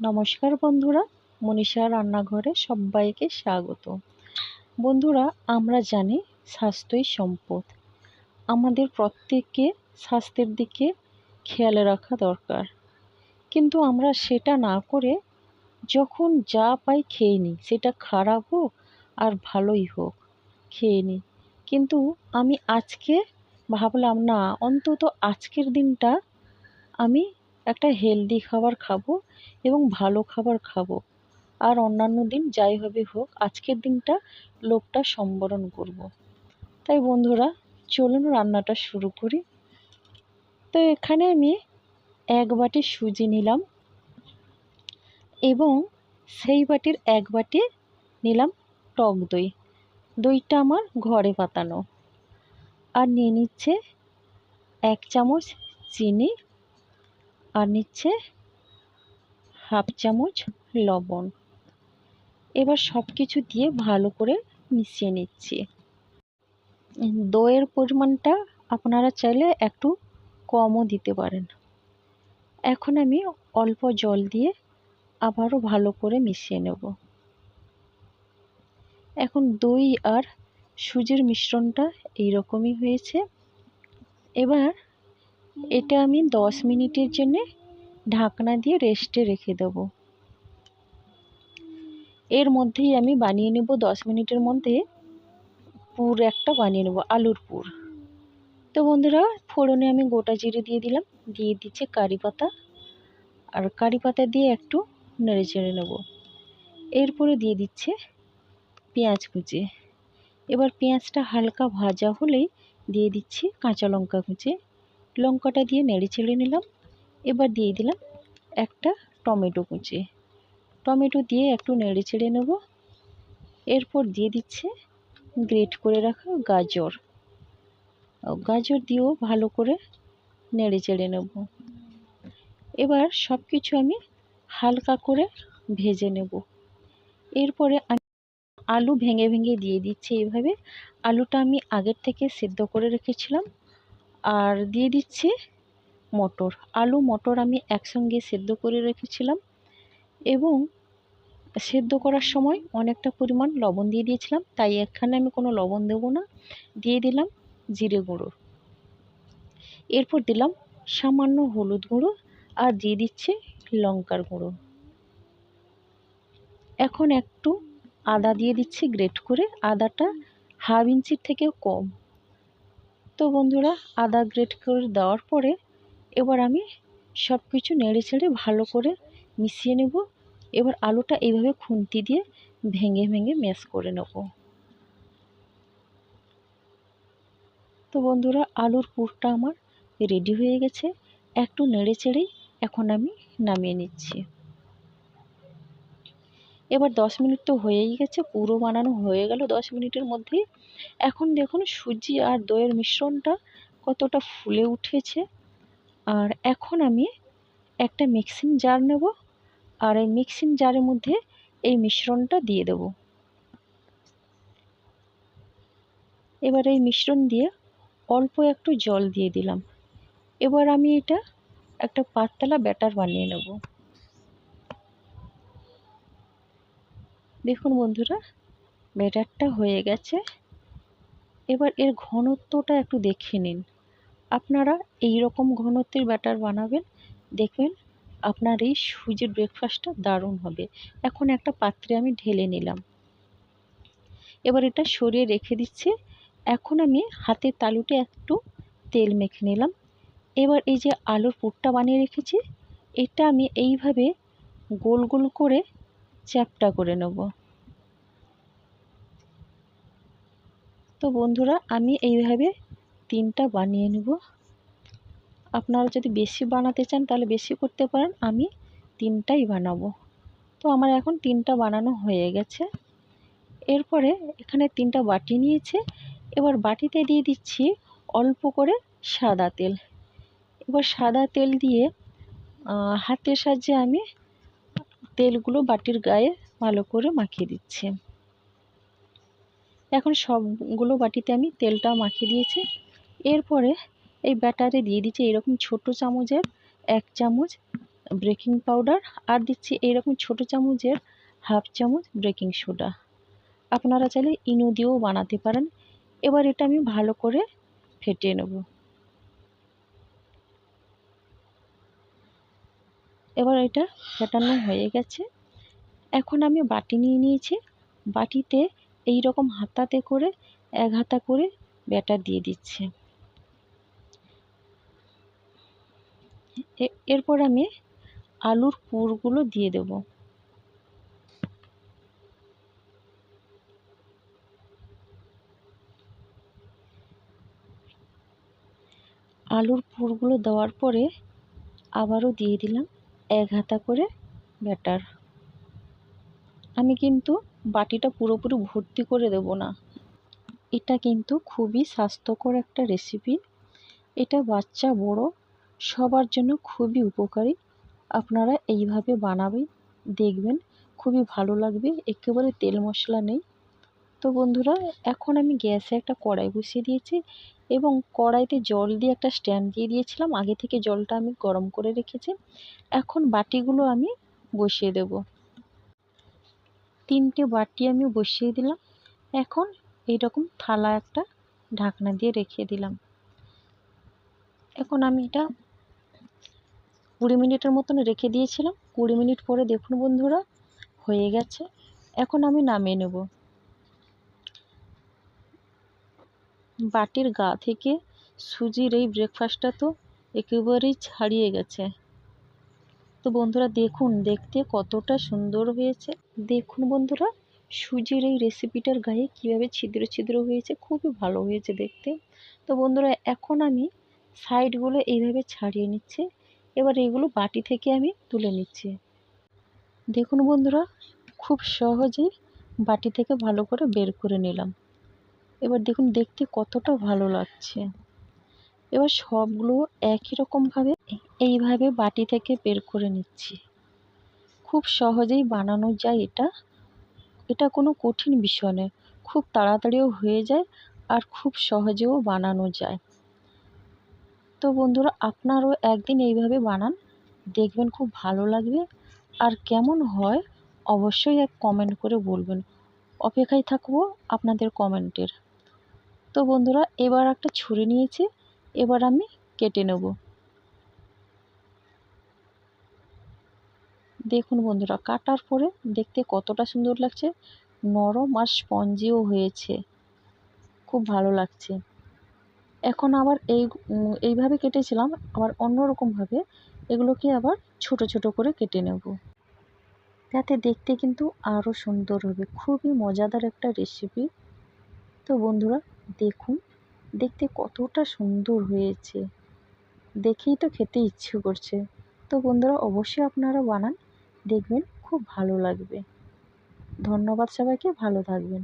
নমস্কার বন্ধুরা, মনীষা রান্নাঘরে সবাইকে স্বাগত। বন্ধুরা, আমরা জানি স্বাস্থ্যই সম্পদ। আমাদের প্রত্যেককে স্বাস্থ্যের দিকে খেয়াল রাখা দরকার। কিন্তু আমরা সেটা না করে যখন যা পাই খেয়ে নিই, সেটা খারাপ হোক আর ভালোই হোক, খেয়ে নিই। কিন্তু আমি আজকে ভাবলাম, না, অন্তত আজকের দিনটা আমি একটা হেলদি খাবার খাব এবং ভালো খাবার খাব। আর অন্যান্য দিন যাই হবে হোক, আজকের দিনটা লোকটা সম্বরণ করব। তাই বন্ধুরা, চলুন রান্নাটা শুরু করি। তো এখানে আমি এক বাটি সুজি নিলাম এবং সেই বাটির এক বাটি নিলাম টক দই। দইটা আমার ঘরে পাতানো আর নিয়ে নিচ্ছে এক চামচ চিনি আর নিচ্ছে হাফ চামচ লবণ। এবার সব কিছু দিয়ে ভালো করে মিশিয়ে নিচ্ছি। দইয়ের পরিমাণটা আপনারা চাইলে একটু কমও দিতে পারেন। এখন আমি অল্প জল দিয়ে আবারও ভালো করে মিশিয়ে নেব। এখন দই আর সুজির মিশ্রণটা এইরকমই হয়েছে। এবার এটা আমি দশ মিনিটের জন্যে ঢাকনা দিয়ে রেস্টে রেখে দেবো। এর মধ্যেই আমি বানিয়ে নেব দশ মিনিটের মধ্যে পুর একটা বানিয়ে নেব, আলুর পুর। তো বন্ধুরা, ফোড়নে আমি গোটা জিরে দিয়ে দিলাম, দিয়ে দিচ্ছে কারি পাতা। আর কারি পাতা দিয়ে একটু নেড়ে চেড়ে নেব। এরপরে দিয়ে দিচ্ছে পেঁয়াজ কুচি। এবার পেঁয়াজটা হালকা ভাজা হলেই দিয়ে দিচ্ছি কাঁচা লঙ্কা কুচি। লঙ্কাটা দিয়ে নেড়ে চেড়ে নিলাম। এবার দিয়ে দিলাম একটা টমেটো কুচি। টমেটো দিয়ে একটু নেড়ে চেড়ে নেব। এরপর দিয়ে দিচ্ছে গ্রেট করে রাখা গাজর। গাজর দিয়েও ভালো করে নেড়ে চেড়ে নেব। এবার সব কিছু আমি হালকা করে ভেজে নেব। এরপরে আমি আলু ভেঙে ভেঙে দিয়ে দিচ্ছি এইভাবে। আলুটা আমি আগের থেকে সেদ্ধ করে রেখেছিলাম। আর দিয়ে দিচ্ছি মটর। আলু, মটর আমি একসঙ্গে সেদ্ধ করে রেখেছিলাম এবং সেদ্ধ করার সময় অনেকটা পরিমাণ লবণ দিয়ে দিয়েছিলাম। তাই এখানে আমি কোনো লবণ দেবো না। দিয়ে দিলাম জিরে গুঁড়ো। এরপর দিলাম সামান্য হলুদ গুঁড়ো আর দিয়ে দিচ্ছে লঙ্কার গুঁড়ো। এখন একটু আদা দিয়ে দিচ্ছি গ্রেট করে। আদাটা হাফ ইঞ্চির থেকেও কম। তো বন্ধুরা, আদা গ্রেট করে দেওয়ার পরে এবার আমি সব কিছু নেড়ে ছেড়ে ভালো করে মিশিয়ে নেব। এবার আলুটা এইভাবে খুন্তি দিয়ে ভেঙে ভেঙে ম্যাশ করে নেব। তো বন্ধুরা, আলুর পুরটা আমার রেডি হয়ে গেছে। একটু নেড়ে চেড়েই এখন আমি নামিয়ে নিচ্ছি। এবার দশ মিনিট তো হয়েই গেছে, পুরো বানানো হয়ে গেল দশ মিনিটের মধ্যেই। এখন দেখুন সুজি আর দইয়ের মিশ্রণটা কতটা ফুলে উঠেছে। আর এখন আমি একটা মিক্সিং জার নেব আর এই মিক্সিং জারের মধ্যে এই মিশ্রণটা দিয়ে দেব। এবার এই মিশ্রণ দিয়ে অল্প একটু জল দিয়ে দিলাম। এবার আমি এটা একটা পাতলা ব্যাটার বানিয়ে নেব। দেখুন বন্ধুরা, ব্যাটারটা হয়ে গেছে। এবার এর ঘনত্বটা একটু দেখে নিন। আপনারা এই রকম ঘনত্বের ব্যাটার বানাবেন, দেখবেন আপনার এই সুজির ব্রেকফাস্টটা দারুণ হবে। এখন একটা পাত্রে আমি ঢেলে নিলাম। এবার এটা সরিয়ে রেখে দিচ্ছি। এখন আমি হাতের তালুতে একটু তেল মেখে নিলাম। এবার এই যে আলুর পুরটা বানিয়ে রেখেছি, এটা আমি এইভাবে গোল গোল করে চ্যাপটা করে নেব। তো বন্ধুরা, আমি এইভাবে তিনটা বানিয়ে নেব। আপনারা যদি বেশি বানাতে চান, তাহলে বেশি করতে পারেন। আমি তিনটাই বানাবো। তো আমার এখন তিনটা বানানো হয়ে গেছে। এরপরে এখানে তিনটা বাটি নিয়েছে। এবার বাটিতে দিয়ে দিচ্ছি অল্প করে সাদা তেল। এবার সাদা তেল দিয়ে হাতের সাহায্যে আমি তেলগুলো বাটির গায়ে ভালো করে মাখিয়ে দিচ্ছি। এখন সবগুলো বাটিতে আমি তেলটা মাখিয়ে দিয়েছি। এরপরে এই ব্যাটারে দিয়ে দিচ্ছি এরকম ছোট চামচের এক চামচ বেকিং পাউডার আর দিচ্ছি এইরকম ছোটো চামচের হাফ চামচ বেকিং সোডা। আপনারা চাইলে ইনো দিয়েও বানাতে পারেন। এবার এটা আমি ভালো করে ফেটিয়ে নেব। এবার এটা ফেটানো হয়ে গেছে। এখন আমি বাটি নিয়ে নিয়েছি। বাটিতে এই রকম হাতাতে করে, এক হাতা করে ব্যাটার দিয়ে দিচ্ছে। এরপর আমি আলুর পুরগুলো দিয়ে দেব। আলুর পুরগুলো দেওয়ার পরে আবারও দিয়ে দিলাম এক হাতা করে ব্যাটার। আমি কিন্তু বাটিটা পুরোপুরি ভর্তি করে দেব না। এটা কিন্তু খুবই স্বাস্থ্যকর একটা রেসিপি এটা বাচ্চা, বড়, সবার জন্য খুবই উপকারী। আপনারা এইভাবে বানাবেন, দেখবেন খুবই ভালো লাগবে, একেবারে তেল মশলা নেই। তো বন্ধুরা, এখন আমি গ্যাসে একটা কড়াই বসিয়ে দিয়েছি এবং কড়াইতে জল দিয়ে একটা স্ট্যান্ড দিয়ে দিয়েছিলাম। আগে থেকে জলটা আমি গরম করে রেখেছি। এখন বাটিগুলো আমি বসিয়ে দেব। তিনটে বাটি আমি বসিয়ে দিলাম। এখন এইরকম থালা একটা ঢাকনা দিয়ে রেখে দিলাম। এখন আমি এটা কুড়ি মিনিটের মতন রেখে দিয়েছিলাম। কুড়ি মিনিট পরে দেখুন বন্ধুরা, হয়ে গেছে। এখন আমি নামিয়ে নেব। বাটির গা থেকে সুজির এই ব্রেকফাস্টটা তো একেবারেই ছাড়িয়ে গেছে। তো বন্ধুরা দেখুন, দেখতে কতটা সুন্দর হয়েছে। দেখুন বন্ধুরা, সুজির এই রেসিপিটার গায়ে কীভাবে ছিদ্র ছিদ্র হয়েছে, খুবই ভালো হয়েছে দেখতে। তো বন্ধুরা, এখন আমি সাইডগুলো এইভাবে ছাড়িয়ে নিচ্ছি। এবার এগুলো বাটি থেকে আমি তুলে নিচ্ছি। দেখুন বন্ধুরা, খুব সহজেই বাটি থেকে ভালো করে বের করে নিলাম। এবার দেখুন, দেখতে কতটা ভালো লাগছে। এবার সবগুলো একই রকমভাবে এইভাবে বাটি থেকে বের করে নিচ্ছি। খুব সহজেই বানানো যায় এটা। এটা কোনো কঠিন বিষয় নয়। খুব তাড়াতাড়িও হয়ে যায় আর খুব সহজেও বানানো যায়। তো বন্ধুরা, আপনারাও একদিন এইভাবে বানান। দেখবেন খুব ভালো লাগবে। আর কেমন হয় অবশ্যই এক কমেন্ট করে বলবেন। অপেক্ষায় থাকব আপনাদের কমেন্টের তো বন্ধুরা, এবার একটা ছুরি নিয়েছি। এবার আমি কেটে নেব। দেখুন বন্ধুরা, কাটার পরে দেখতে কতটা সুন্দর লাগছে। নরম আর স্পঞ্জিও হয়েছে। খুব ভালো লাগছে। এখন আবার এই এইভাবে কেটেছিলাম, আবার অন্য রকমভাবে এগুলোকে আবার ছোট ছোট করে কেটে নেব। যাতে দেখতে কিন্তু আরও সুন্দর হবে। খুবই মজাদার একটা রেসিপি তো বন্ধুরা, দেখুন দেখতে কতটা সুন্দর হয়েছে। দেখেই তো খেতে ইচ্ছে করছে। তো বন্ধুরা, অবশ্যই আপনারা বানান। দেখবেন খুব ভালো লাগবে। ধন্যবাদ সবাইকে, ভালো থাকবেন।